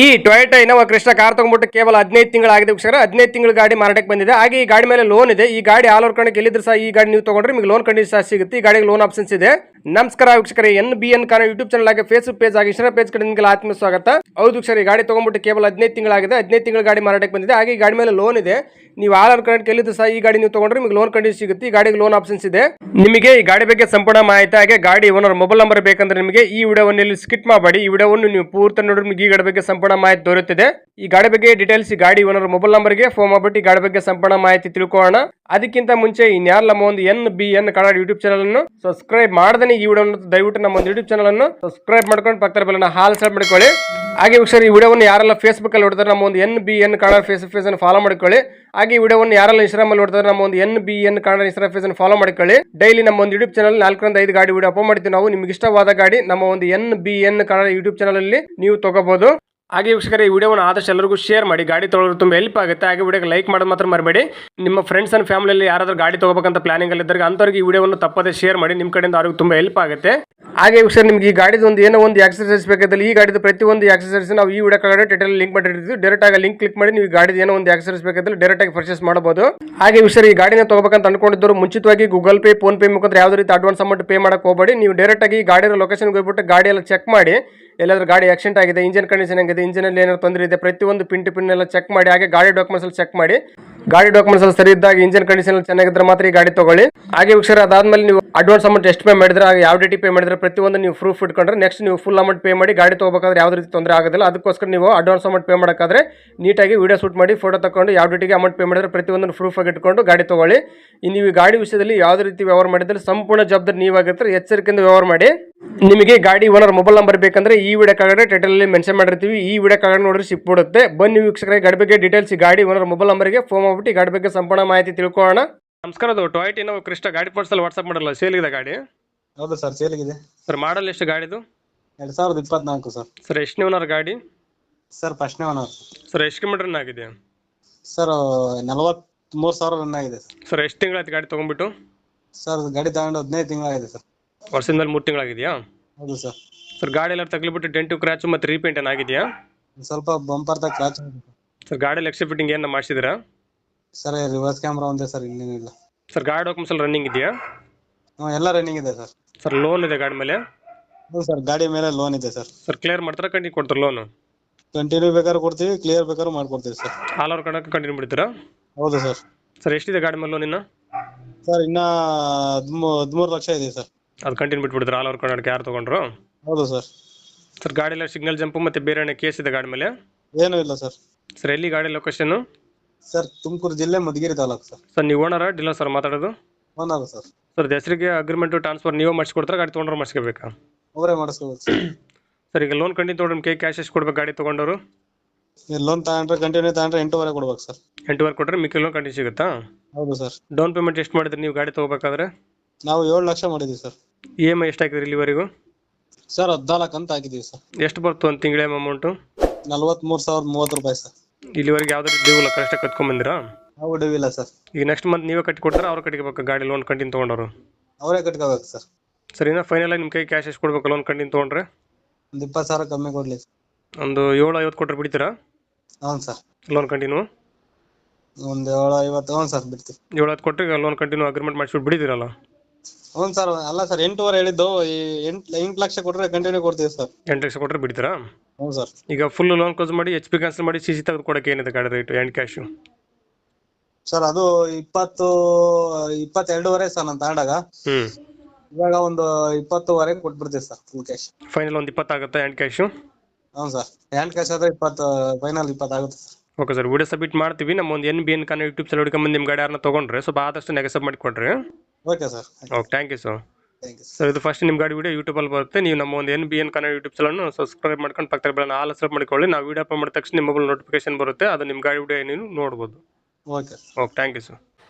ಈ Toyota Innova Krishna car ತಗೊಂಡ್ಬಿಟ್ಟು ಕೇವಲ ಹದಿನೈದು ತಿಂಗಳಾಗಿದೆ ವೀಕ್ಷಕರ. ಹದಿನೈದು ತಿಂಗಳ ಗಾಡಿ ಮಾರಾಟಕ್ಕೆ ಬಂದಿದೆ. ಹಾಗೆ ಈ ಗಾಡಿ ಮೇಲೆ ಲೋನ್ ಇದೆ. ಈ ಗಾಡಿ ಆಲ್ ಓವರ್ ಕಣಕ್ಕೆ ಎಲ್ಲಿದ್ರು ಸಹ ಈ ಗಾಡಿ ನೀವು ತಗೊಂಡ್ರೆ ನಿಮಗೆ ಲೋನ್ ಕಂಡೀಷನ್ ಸಿಗುತ್ತೆ. ಈ ಗಾಡಿಗೆ ಲೋನ್ ಆಪ್ಷನ್ಸ್ ಇದೆ. ನಮಸ್ಕಾರ ವೀಕ್ಷಕರೇ, ಎನ್ ಬಿ ಎನ್ ಕಾರ ಯೂಟ್ಯೂಬ್ ಚಾನಲ್ ಆಗಿ ಫೇಸ್ಬುಕ್ ಪೇಜ್ ಆಗಿ ಇನ್ಸ್ಟಾ ಪೇಜ್ ಕಡೆ ನಿಮಗೆ ಆತ್ಮ ಸ್ವಾಗತ. ಹೌದು ವೀಕ್ಷಕರೇ ಗಾಡಿ ತಗೊಂಡ್ಬಿಟ್ಟು ಕೇವಲ ಹದಿನೈದು ತಿಂಗಳಾಗಿದೆ. ಹದಿನೈದು ತಿಂಗಳ ಗಾಡಿ ಮಾರಾಟಕ್ಕೆ ಬಂದಿದೆ. ಹಾಗೆ ಈ ಗಾಡಿ ಮೇಲೆ ಲೋನ್ ಇದೆ. ನೀವು ಆಲ್ ಆರ್ ಕಣಕ್ಕೆ ಎಲ್ಲಿದ್ರು ಸಹ ಈ ಗಾಡಿ ನೀವು ತೊಗೊಂಡ್ರೆ ನಿಮಗೆ ಲೋನ್ ಕಂಡೀಷನ್ ಸಿಗುತ್ತೆ. ಈ ಗಾಡಿಗೆ ಲೋನ್ ಆಪ್ಷನ್ಸ್ ಇದೆ. ನಿಮಗೆ ಈ ಗಾಡಿ ಬಗ್ಗೆ ಸಂಪೂರ್ಣ ಮಾಹಿತಿ, ಹಾಗೆ ಗಾಡಿ ಓನರ್ ಮೊಬೈಲ್ ನಂಬರ್ ಬೇಕಂದ್ರೆ ನಿಮಗೆ ಈ ವಿಡಿಯೋವನ್ನು ಇಲ್ಲಿ ಸ್ಕಿಟ್ ಮಾಡಬೇಡಿ. ಈ ವಿಡಿಯೋವನ್ನು ನೀವು ಪೂರ್ತಿ ನೋಡಿದ್ರೆ ನಿಮಗೆ ಈ ಗಾಡಿ ಬಗ್ಗೆ ಸಂಪೂರ್ಣ ಮಾಹಿತಿ ದೊರೆಯುತ್ತಿದೆ. ಈ ಗಾಡಿ ಬಗ್ಗೆ ಡೀಟೇಲ್ಸ್ ಈ ಗಾಡಿ ಓನರ್ ಮೊಬೈಲ್ ನಂಬರ್ಗೆ ಫೋನ್ ಮಾಡಿಬಿಟ್ಟು ಈ ಗಾಡಿ ಬಗ್ಗೆ ಸಂಪೂರ್ಣ ಮಾಹಿತಿ ತಿಳ್ಕೊಳ್ಳೋಣ. ಅದಕ್ಕಿಂತ ಮುಂಚೆ ಇನ್ಯಾರ ನಮ್ಮ ಒಂದು N B N Kannada YouTube channel ಅನ್ನು ಸಬ್ಸ್ಕ್ರೈಬ್ ಮಾಡದೇ ಈ ವಿಡಿಯೋ ದಯವಿಟ್ಟು ನಮ್ಮ ಒಂದು ಯೂಟ್ಯೂಬ್ ಚಾನಲ್ ಅನ್ನು ಸಬ್ಸ್ಕ್ರೈಬ್ ಮಾಡ್ಕೊಂಡು ಪಕ್ಕದ ಬೆಲ್ಲ ಹಾಲ್ ಸಬ್ ಮಾಡ್ಕೊಳ್ಳಿ. ಹಾಗೆ ವೀಕ್ಷಕರು, ಈ ವಿಡಿಯೋವನ್ನು ಯಾರೆಲ್ಲ ಫೇಸ್ಬುಕ್ ಅಲ್ಲಿ ನೋಡ್ತಾರೆ ನಮ್ಮ ಒಂದು N B N Kannada face face ಅನ್ನು ಫಾಲೋ ಮಾಡ್ಕೊಳ್ಳಿ. ಹಾಗೆ ಈ ವಿಡಿಯೋವನ್ನು ಯಾರೆಲ್ಲ ಇನ್ಸ್ಟಾಗ್ರಾಮ್ ಅಲ್ಲಿ ನೋಡ್ತಾರೆ ನಮ್ಮ ಒಂದು N B N Kannada Insta face ಅನ್ನು ಫಾಲೋ ಮಾಡ್ಕೊಳ್ಳಿ. ಡೈಲಿ ನಮ್ಮ ಒಂದು ಯೂಟ್ಯೂಬ್ ಚಾನಲ್ ನಾಲ್ಕರಿಂದ ಐದು ಗಾಡಿ ವಿಡಿಯೋ ಅಪ್ಲೋಡ್ ಮಾಡ್ತೀವಿ ನಾವು. ನಿಮ್ಗೆ ಇಷ್ಟವಾದ ಗಾಡಿ ನಮ್ಮ ಒಂದು N B N Kannada YouTube channel ಅಲ್ಲಿ ನೀವು ತಗೋಬಹುದು ಹಾಗೆ ವೀಕ್ಷಕರೇ, ಈ ವಿಡಿಯೋವನ್ನು ಆದಷ್ಟು ಎಲ್ಲರಿಗೂ ಶೇರ್ ಮಾಡಿ, ಗಾಡಿ ತೊಗೊಳ್ಳೋದು ತುಂಬ ಹೆಲ್ಪ್ ಆಗುತ್ತೆ. ಹಾಗೆ ವಿಡಿಯೋಗೆ ಲೈಕ್ ಮಾಡೋದು ಮಾತ್ರ ಮರಬೇಡಿ. ನಿಮ್ಮ ಫ್ರೆಂಡ್ಸ್ ಅಂಡ್ ಫ್ಯಾಮಿಲಿಯಲ್ಲಿ ಯಾರಾದರೂ ಗಾಡಿ ತಗೋಬೇಕಂತ ಪ್ಲಾನಿಂಗ್ ಇದ್ದರೆ ಅಂಥವ್ರಿಗೆ ಈ ವಿಡಿಯೋವನ್ನು ತಪ್ಪದೇ ಶೇರ್ ಮಾಡಿ, ನಿಮ್ಮ ಕಡೆಯಿಂದ ಅವ್ರಿಗೆ ತುಂಬ ಹೆಲ್ಪ್ ಆಗುತ್ತೆ. ಹಾಗೆ ವಿಷಯ ನಿಮ್ಗೆ ಈ ಗಾಡಿದು ಒಂದು ಏನೋ ಒಂದು ಎಕ್ಸಸೈಸ್ ಬೇಕಾದಲ್ಲಿ ಈ ಗಾಡಿದು ಪ್ರತಿಯೊಂದು ಎಕ್ಸಸೈಸ್ ನಾವು ಈ ವಿಡಿಯೋ ಕಡೆ ಟೈಟಲ್ ಲಿಂಕ್ ಮಾಡಿರ್ತೀವಿ ಡೈರೆಕ್ಟ್ ಆಗಿ ಲಿಂಕ್ ಕ್ಲಿಕ್ ಮಾಡಿ ನೀವು ಗಾಡಿದು ಏನೋ ಒಂದು ಎಕ್ಸಸೈಸ್ ಬೇಕಾದಲ್ಲಿ ಡೈರೆಕ್ಟ್ ಆಗಿ ಪರ್ಚೇಸ್ ಮಾಡಬಹುದು. ಹಾಗೆ ವಿಷಯ ಈ ಗಾಡಿನ ತಗೋಬೇಕಂತ ಅನ್ಕೊಂಡಿದ್ದರು ಮುಂಚಿತವಾಗಿ ಗೂಗಲ್ ಪೇ ಫೋನ್ ಪೇ ಮುಖಾಂತರ ಯಾವುದೇ ರೀತಿ ಅಡ್ವಾನ್ಸ್ ಅಮೌಂಟ್ ಪೇ ಮಾಡಕ್ಕೆ ಹೋಗಬೇಡಿ. ನೀವು ಡೈರೆಕ್ಟ್ ಆಗಿ ಗಾಡಿಯ ಲೊಕೇಶನ್ಗೆ ಹೋಗ್ಬಿಟ್ಟು ಗಾಡಿ ಎಲ್ಲ ಚೆಕ್ ಮಾಡಿ. ಎಲ್ಲಾದ್ರೂ ಗಾಡಿ ಆಕ್ಸಿಡೆಂಟ್ ಆಗಿದೆ ಇಂಜಿನ್ ಕಂಡೀಷನ್ ಆಗಿದೆ ಇಂಜಿನಲ್ಲಿ ಏನಾದ್ರು ತೊಂದರೆ ಇದೆ ಪ್ರತಿಯೊಂದು ಪಿನ್ ಟು ಪಿನ್ ಎಲ್ಲ ಚೆಕ್ ಮಾಡಿ, ಹಾಗೆ ಗಾಡಿ ಡಾಕ್ಯುಮೆಂಟ್ಸ್ ಎಲ್ಲ ಚೆಕ್ ಮಾಡಿ. ಗಾಡಿ ಡಾಕ್ಯುಮೆಂಟ್ಸ್ ಎಲ್ಲ ಸರಿ ಇದ್ದಾಗ ಇಂಜಿನ್ ಕಂಡೀಷನ್ ಚೆನ್ನಾಗಿದ್ರೆ ಮಾತ್ರ ಈ ಗಾಡಿ ತಗೊಳ್ಳಿ. ಹಾಗೆ ವೀಕ್ಷರ ಅದಾದ್ಮೇಲೆ ನೀವು ಅಡ್ವಾನ್ಸ್ ಅಮೌಂಟ್ ಎಷ್ಟು ಪೇ ಮಾಡಿದ್ರೆ, ಹಾಗೆ ಯಾವ ಡೇಟಿ ಪೇ ಮಾಡಿದ್ರೆ ಪ್ರತಿಯೊಂದು ನೀವು ಪ್ರೂಫ್ ಇಟ್ಕೊಂಡ್ರೆ ನೆಕ್ಸ್ಟ್ ನೀವು ಫುಲ್ ಅಮೌಂಟ್ ಪೇ ಮಾಡಿ ಗಾಡಿ ತಗೋಬೇಕಾದ್ರೆ ಯಾವುದೇ ರೀತಿ ತೊಂದರೆ ಆಗೋದಿಲ್ಲ. ಅದಕ್ಕೋಸ್ಕರ ನೀವು ಅಡ್ವಾನ್ಸ್ ಅಮೌಂಟ್ ಪೇ ಮಾಡೋಕ್ಕಾದ್ರೆ ನೀಟಾಗಿ ವಿಡಿಯೋ ಶೂಟ್ ಮಾಡಿ ಫೋಟೋ ತಗೊಂಡು ಯಾವ ಡೇಟಿಗೆ ಅಮೌಂಟ್ ಪೇ ಮಾಡಿದ್ರೆ ಪ್ರತಿಯೊಂದನ್ನು ಪ್ರೂಫ್ ಆಗಿ ಇಟ್ಕೊಂಡು ಗಾಡಿ ತಗೊಳ್ಳಿ. ಇನ್ನು ನೀವು ಈ ಗಾಡಿ ವಿಷಯದಲ್ಲಿ ಯಾವುದೇ ರೀತಿ ವ್ಯವಹಾರ ಮಾಡಿದ್ರೆ ಸಂಪೂರ್ಣ ಜವಾಬ್ದಾರಿ ನೀವಾಗಿರ್ತಾರೆ. ಎಚ್ಚರಿಕೆಯಿಂದ ವ್ಯವಹಾರ ಮಾಡಿ. ನಿಮಗೆ ಗಾಡಿ ಓನರ್ ಮೊಬೈಲ್ ನಂಬರ್ ಬೇಕಂದ್ರೆ ಈ ವಿಡಿಯೋ ಕಾಗಡೆ ಟೈಟಲ್ ಅಲ್ಲಿ ಮೆನ್ಷನ್ ಮಾಡಿರ್ತೀವಿ. ಈ ವಿಡಿಯೋ ನೋಡಿದ್ರೆ ನೋಡ್ರಿ ಸಿಕ್ಬಿಡುತ್ತೆ. ಬನ್ನಿ ವೀಕ್ಷಕರಿಗೆ ಗಾಡಿ ಬಗ್ಗೆ ಡೀಟೇಲ್ಸ್ ಈ ಗಾಡಿ ಓನರ್ ಮೊಬೈಲ್ ನಂಬರ್ಗೆ ಫೋನ್ ಮಾಡ್ಬಿಟ್ಟು ಗಾಡಿ ಬಗ್ಗೆ ಸಂಪೂರ್ಣ ಮಾಹಿತಿ ತಿಳ್ಕೊಳ್ಳೋಣ. ನಮಸ್ಕಾರ ಅದು ಟೊಯೋಟಿ ನಾವು ಕೃಷ್ಣ ಗಾಡಿ ಪಾರ್ಸಲ್ ವಾಟ್ಸಪ್ ಮಾಡಲ್ಲ ಸೇಲ್ ಇದೆ ಗಾಡಿ? ಹೌದು ಸರ್ ಸೇಲಿಗಿದೆ ಸರ್ ಮಾಡಲ್ ಎಷ್ಟು ಗಾಡಿದು ಎರಡ್ ಸಾವಿರದ ಇಪ್ಪತ್ನಾಲ್ಕು ಸರ್. ಸರ್ ಎಷ್ಟು ಓನರ್ ಗಾಡಿ? ಸರ್ ಫಸ್ಟ್ ಓನರ್ ಸರ್ ಎಷ್ಟು ಕಿಲೋಮೀಟರ್ ಆಗಿದೆ? ಸರ್ ನಲವತ್ಮೂರು ಸಾವಿರ ರನ್ ಆಗಿದೆ ಸರ್. ಸರ್ ಎಷ್ಟು ತಿಂಗಳಾಯ್ತು ಗಾಡಿ ತೊಗೊಂಡ್ಬಿಟ್ಟು? ಸರ್ ಗಾಡಿ ತಗೊಂಡು ಹದಿನೈದು ತಿಂಗಳಾಗಿದೆ ಸರ್. ವರ್ಷದಿಂದ ಮೇಲೆ ಮೂರು ತಿಂಗಳಾಗಿದೆಯಾ? ಹೌದು ಸರ್. ಸರ್ ಗಾಡಿ ಎಲ್ಲ ತಗ್ಲಿಬಿಟ್ಟು ಡೆಂಟು ಕ್ರ್ಯಾಚು ಮತ್ತು ರೀಪೇಂಟ್ ಏನಾಗಿದೆಯಾ ಸ್ವಲ್ಪ ಬಂಪರ್ ತಗ ಕ್ರಾಚ್ ಸರ್. ಗಾಡಿ ಎಕ್ಸ್ಟ್ರಾ ಫಿಟ್ಟಿಂಗ್ ಏನು ಮಾಡಿಸಿದ್ರಾ ಸರ್ ರಿವರ್ಸ್ ಕ್ಯಾಮ್ರಾ ಒಂದೇ ಸರ್ ಇನ್ನೇನಿಲ್ಲ ಸರ್ ಗಾಡಿ ಡಾಕ್ಯುಮೆಂಟ್ಸ್ ಎಲ್ಲ ರನ್ನಿಂಗ್ ಇದೆಯಾ? ಹ್ಞೂ ಎಲ್ಲ ರನ್ನಿಂಗ್ ಇದೆ ಸರ್. ಸರ್ ಲೋನ್ ಇದೆ ಗಾಡಿ ಮೇಲೆ? ಹೌದು ಸರ್ ಗಾಡಿ ಮೇಲೆ ಲೋನ್ ಇದೆ ಸರ್. ಸರ್ ಕ್ಲಿಯರ್ ಮಾಡ್ತಾರಾ ಕಂಟಿನ್ಯೂ ಕೊಡ್ತಾರೆ ಲೋನು ಕಂಟಿನ್ಯೂ ಬೇಕಾದ್ರೆ ಕೊಡ್ತೀವಿ ಕ್ಲಿಯರ್ ಬೇಕಾದ್ರೂ ಮಾಡ್ಕೊಡ್ತೀವಿ ಸರ್. ಆಲ್ ಓವರ್ ಕಣಕ್ಕೆ ಕಂಟಿನ್ಯೂ ಬಿಡ್ತೀರಾ ಹೌದು ಸರ್. ಸರ್ ಎಷ್ಟಿದೆ ಗಾಡಿ ಮೇಲೆ ಲೋನ್ ಇನ್ನು ಸರ್ ಇನ್ನ ಹದಿಮೂ ಹದಿಮೂರು ಲಕ್ಷ ಇದೆ ಸರ್. ಅದು ಕಂಟಿನ್ಯೂ ಬಿಟ್ಬಿಡಿದ್ರೆ ಆಲ್ ಓವರ್ ಕರ್ನಾಟಕ ಯಾರು ತಗೊಂಡ್ರು? ಹೌದು ಸರ್. ಸರ್ ಗಾಡಿ ಎಲ್ಲ ಸಿಗ್ನಲ್ ಜಂಪು ಮತ್ತೆ ಬೇರೆ ಏನೇ ಕೇಸ್ ಇದೆ ಗಾಡಿ ಮೇಲೆ? ಏನೂ ಇಲ್ಲ ಸರ್. ಸರ್ ಎಲ್ಲಿ ಗಾಡಿ ಲೊಕೇಶನ್ ಸರ್ ತುಮಕೂರು ಜಿಲ್ಲೆ ಮಧುಗಿರಿ ತಾಲೂಕು ಸರ್. ಸರ್ ನೀವು ಓನರ? ಡೀಲರ್ ಸರ್ ಮಾತಾಡೋದು? Owner sir. ಸರ್ ಹೆಸರಿಗೆ ಅಗ್ರಿಮೆಂಟ್ ಟ್ರಾನ್ಸ್ಫರ್ ನೀವು ಮಾಡಿಸ್ಕೊಡ್ತಾರೆ? ಗಾಡಿ ತೊಗೊಂಡ್ರೆ ಮಾಡಿಸ್ಕೋಬೇಕಾ? ಅವರೇ ಮಾಡಿಸ್ಕೋಬೇಕು ಸರ್. ಸರ್ ಈಗ ಲೋನ್ ಕಂಟಿನ್ಯೂ ತೊಗೊಂಡ್ರೆ ಕೈ ಕ್ಯಾಶ್ ಎಷ್ಟು ಕೊಡ್ಬೇಕು ಗಾಡಿ ತೊಗೊಂಡವರು? ಲೋನ್ ತಗೊಂಡ್ರೆ ಕಂಟಿನ್ಯೂ ತಗೊಂಡ್ರೆ ಎಂಟೂವರೆ ಕೊಡ್ಬೇಕು ಸರ್. ಎಂಟೂವರೆ ಕೊಟ್ಟರೆ ಮಿಕ್ಕಿ ಲೋನ್ ಕಂಟಿನ್ಯೂ ಸಿಗುತ್ತಾ? ಹೌದು ಸರ್ ಡೌನ್ ಪೇಮೆಂಟ್ ಎಷ್ಟು ಮಾಡಿದ್ರಿ ನೀವು ಗಾಡಿ ತಗೋಬೇಕಾದ್ರೆ? ನಾವು ಏಳು ಲಕ್ಷ ಮಾಡಿದ್ದೀವಿ ಸರ್ ಇ ಎಂ ಐ ಎಷ್ಟು ಹಾಕಿದ್ರಿ ಇಲ್ಲಿವರೆಗೂ? ಸರ್ ಹದಿನಾಲ್ಕು ಅಂತ ಹಾಕಿದ್ದೀವಿ ಸರ್ ಎಷ್ಟು ಬರ್ತು ಒಂದು ತಿಂಗಳ ಅಮೌಂಟು ನಲ್ವತ್ಮೂರು ಸಾವಿರದ ಮೂವತ್ತು ರೂಪಾಯಿ ಸರ್ ಇಲ್ಲಿವರೆಗೆ ಯಾವುದೇ ಡ್ಯೂ ಇಲ್ಲ ಕರೆಕ್ಟಾಗಿ ಕಟ್ಕೊಂಡ್ಬಂದಿರಾ ನಾವು ಡ್ಯೂ ಸರ್ ಈಗ ನೆಕ್ಸ್ಟ್ ಮಂತ್ ನೀವೇ ಕಟ್ಟಿ ಕೊಡ್ತಾರೆ ಅವ್ರು ಕಟ್ಟಿಬೇಕು ಗಾಡಿ ಲೋನ್ ಕಂಟಿನ್ಯೂ ತೊಗೊಂಡವರು. ಅವರೇ ಕಟ್ಕೋಬೇಕು ಸರ್ ಸರ್ ಇನ್ನೂ ಫೈನಲ್ ನಿಮ್ಮ ಕೈ ಕ್ಯಾಶ್ ಎಷ್ಟು ಕೊಡ್ಬೇಕು ಲೋನ್ ಕಂಟಿನ್ಯೂ ತೊಗೊಂಡ್ರೆ? ಒಂದು ಇಪ್ಪತ್ತು ಸಾವಿರ ಕಮ್ಮಿ ಕೊಡಲಿ ಒಂದು ಏಳು ಐವತ್ತು ಕೊಟ್ಟರೆ ಬಿಡ್ತೀರಾ? ಹೌದು ಸರ್ ಲೋನ್ ಕಂಟಿನ್ಯೂ ಒಂದು ಏಳು ಐವತ್ತು ಹ್ಞೂ ಸರ್ ಬಿಡ್ತೀವಿ. ಏಳು ಹತ್ತು ಕೊಟ್ಟರೆ ಲೋನ್ ಕಂಟಿನ್ಯೂ ಅಗ್ರಿಮೆಂಟ್ ಮಾಡಿಸ್ಬಿಟ್ಟು ಬಿಡಿದಿರಲ್ಲ ಹ್ಞೂ ಸರ್ ಅಲ್ಲ ಸರ್ ಎಂಟೂವರೆ ಹೇಳಿದ್ದು ಈ ಎಂಟು ಎಂಟು ಲಕ್ಷ ಕೊಟ್ರೆ ಕಂಟಿನ್ಯೂ ಕೊಡ್ತೀವಿ ಸರ್. ಎಂಟ್ ಲಕ್ಷ ಕೊಟ್ರೆ ಬಿಡ್ತೀರಾ? ಹ್ಞೂ ಸರ್. ಈಗ ಫುಲ್ ಲೋನ್ ಕ್ಲೋಸ್ ಮಾಡಿ ಎಚ್ ಪಿ ಕ್ಯಾನ್ಸಲ್ ಮಾಡಿ ಸಿ ಸಿ ತೆಗೆದು ಕೊಡೋಕೆ ಏನಿದೆ ಗಾಡಿ ರೇಟು ಎಂಡ್ ಕ್ಯಾಶು ಸರ್ ಅದು ಇಪ್ಪತ್ತು ಇಪ್ಪತ್ತೆರಡೂವರೆ ಸರ್ ನಾನು ತಗೊಂಡಾಗ. ಹ್ಞೂ ಇವಾಗ ಒಂದು ಇಪ್ಪತ್ತುವರೆಗೆ ಕೊಟ್ಬಿಡ್ತೀವಿ ಸರ್ ಫುಲ್ ಕ್ಯಾಶ್ ಫೈನಲ್ ಒಂದು ಇಪ್ಪತ್ತಾಗುತ್ತೆ ಎಂಡ್ ಕ್ಯಾಶು ಹ್ಞೂ ಸರ್. ಹ್ಯಾಂಡ್ ಕ್ಯಾಶ್ ಆದರೆ ಇಪ್ಪತ್ತು final ಇಪ್ಪತ್ತಾಗುತ್ತೆ sir. Okay sir video submit ಮಾಡ್ತೀವಿ. ನಮ್ಮ ಒಂದು ಎನ್ ಬಿ ಎನ್ ಕಾನ್ ಯೂಟ್ಯೂಬ್ ಚಾನಲ್ ಹುಡ್ಕೊಂಡು ನಿಮ್ಮ ಗಾಡಿ ಯಾರನ್ನ ತೊಗೊಂಡ್ರೆ ಸ್ವಲ್ಪ ಆದಷ್ಟು ನೆಗೆ ಸಬ್ ಕೊಡ್ರಿ okay sir okay thank you sir thank you sir sir ಇದು ಫಸ್ಟ್ ನಿಮ್ಮ ಗಾಡಿ ವಿಡಿಯೋ ಯೂಟ್ಯೂಬಲ್ಲಿ ಬರುತ್ತೆ. ನೀವು ನಮ್ಮ ಒಂದು N B N Kannada YouTube ಚಾನಲ್ನ ಸಬ್ಸ್ಕ್ರೈಬ್ ಮಾಡ್ಕೊಂಡು ಪಕ್ಕದ ಬೆಲ್ಲ ಆಲ್ ಸಬ್ ಮಾಡ್ಕೊಳ್ಳಿ. ನಾವು ವಿಡಿಯೋ ಅಪ್ಲೋಡ್ ಮಾಡಿದ ತಕ್ಷಣ ನಿಮ್ಮ ಮೊಬೈಲ್ ನೋಟಿಫಿಕೇಶನ್ ಬರುತ್ತೆ. ಅದು ನಿಮ್ಮ ಗಾಡಿ ವಿಡಿಯೋ ನೀವು ನೋಡ್ಬೋದು. Okay okay thank you sir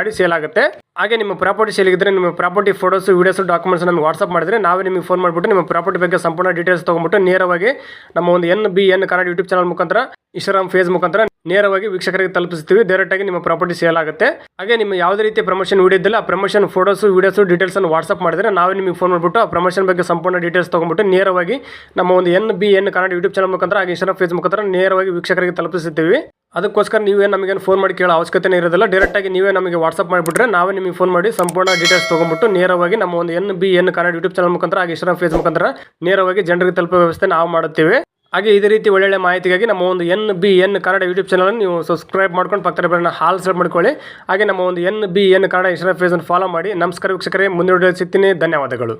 ಗಾಡಿ ಸೇಲ್ ಆಗುತ್ತೆ. ಹಾಗೆ ನಿಮ್ಮ ಪ್ರಾಪರ್ಟಿ ಸೇಲ್ ಇದ್ರೆ ನಿಮ್ಮ ಪ್ರಾಪರ್ಟಿ ಫೋಟೋಸ್ ವೀಡಿಯೋಸ್ ಡಾಕ್ಯುಮೆಂಟ್ಸ್ ನಮಗೆ ವಾಟ್ಸಪ್ ಮಾಡಿದ್ರೆ ನಾವೇ ನಿಮಗೆ ಫೋನ್ ಮಾಡಿಬಿಟ್ಟು ನಿಮ್ಮ ಪ್ರಾಪರ್ಟಿ ಬಗ್ಗೆ ಸಂಪೂರ್ಣ ಡೀಟೇಲ್ಸ್ ತೊಗೊಂಬಿಟ್ಟು ನೇರವಾಗಿ ನಮ್ಮ ಒಂದು N B N Kannada YouTube channel ಮುಖಾಂತರ ಇನ್ಸ್ಟಾಗ್ರಾಮ್ ಫೇಸ್ ಮುಖಾಂತರ ನೇರವಾಗಿ ವೀಕ್ಷಕರಿಗೆ ತಲುಪಿಸ್ತೀವಿ. ಡೈರೆಕ್ಟಾಗಿ ನಿಮ್ಮ ಪ್ರಾಪರ್ಟಿ ಸೇಲ್ ಆಗುತ್ತೆ. ಹಾಗೆ ನಿಮ್ಮ ಯಾವುದೇ ರೀತಿಯ ಪ್ರಮೋಷನ್ ವಿಡಿಯೋ ಇದ್ದಿಲ್ಲ, ಆ ಪ್ರಮೋಷನ್ ಫೋಟೋಸ್ ವೀಡಿಯೋಸು ಡೀಟೇಲ್ಸ್ ಅನ್ನು ವಾಟ್ಸಪ್ ಮಾಡಿದ್ರೆ ನಾವೇ ನಿಮಗೆ ಫೋನ್ ಮಾಡಿಬಿಟ್ಟು ಆ ಪ್ರಮೋಷನ್ ಬಗ್ಗೆ ಸಂಪೂರ್ಣ ಡೀಟೇಲ್ಸ್ ತೊಗೊಂಬಿಟ್ಟು ನೇರವಾಗಿ ನಮ್ಮ ಒಂದು N B N Kannada YouTube channel ಮುಖಾಂತರ ಹಾಗೆ ಇನ್ಸ್ಟಾಗ್ರಾಮ್ ಫೇಸ್ ಮುಖಾಂತರ ನೇರವಾಗಿ ವೀಕ್ಷಕರಿಗೆ ತಲುಪಿಸುತ್ತೀವಿ ಅದಕ್ಕೋಸ್ಕರ ನೀವೇ ನಮಗೆ ಫೋನ್ ಮಾಡಿ ಕೇಳೋ ಅವಶ್ಯಕತೆ ಇರೋದಿಲ್ಲ. ಡೈರೆಕ್ಟಾಗಿ ನೀವೇ ನಮಗೆ ವಾಟ್ಸಪ್ ಮಾಡಿಬಿಟ್ರೆ ನಾವೇ ನಿಮಗೆ ಫೋನ್ ಮಾಡಿ ಸಂಪೂರ್ಣ ಡೀಟೇಲ್ಸ್ ತೊಗೊಂಬಿಟ್ಟು ನೇರವಾಗಿ ನಮ್ಮ ಒಂದು N B N Kannada YouTube channel ಮುಖಾಂತರ ಹಾಗೆ ಇನ್ಸ್ಟಾಗ್ರಾಮ್ ಫೇಸ್ ಮುಖಾಂತರ ನೇರವಾಗಿ ಜನರಿಗೆ ತಲುಪೋ ವ್ಯವಸ್ಥೆ ನಾವು ಮಾಡುತ್ತೇವೆ. ಹಾಗೆ ಇದೇ ರೀತಿ ಒಳ್ಳೊಳ್ಳೆ ಮಾಹಿತಿಗಾಗಿ ನಮ್ಮ ಒಂದು N B N Kannada YouTube channel ನೀವು ಸಬ್ಸ್ಕ್ರೈಬ್ ಮಾಡ್ಕೊಂಡು ಪಕ್ಕದ ಬೆಲ್ಲ ಹಾಲ್ ಸೆಟ್ ಮಾಡ್ಕೊಳ್ಳಿ. ಹಾಗೆ ನಮ್ಮ ಒಂದು N B N Kannada Instagram ಫೇಸನ್ನು follow ಮಾಡಿ. ನಮಸ್ಕಾರ ವೀಕ್ಷಕರೇ, ಮುಂದಿನ ಸಿಗ್ತೀನಿ. ಧನ್ಯವಾದಗಳು.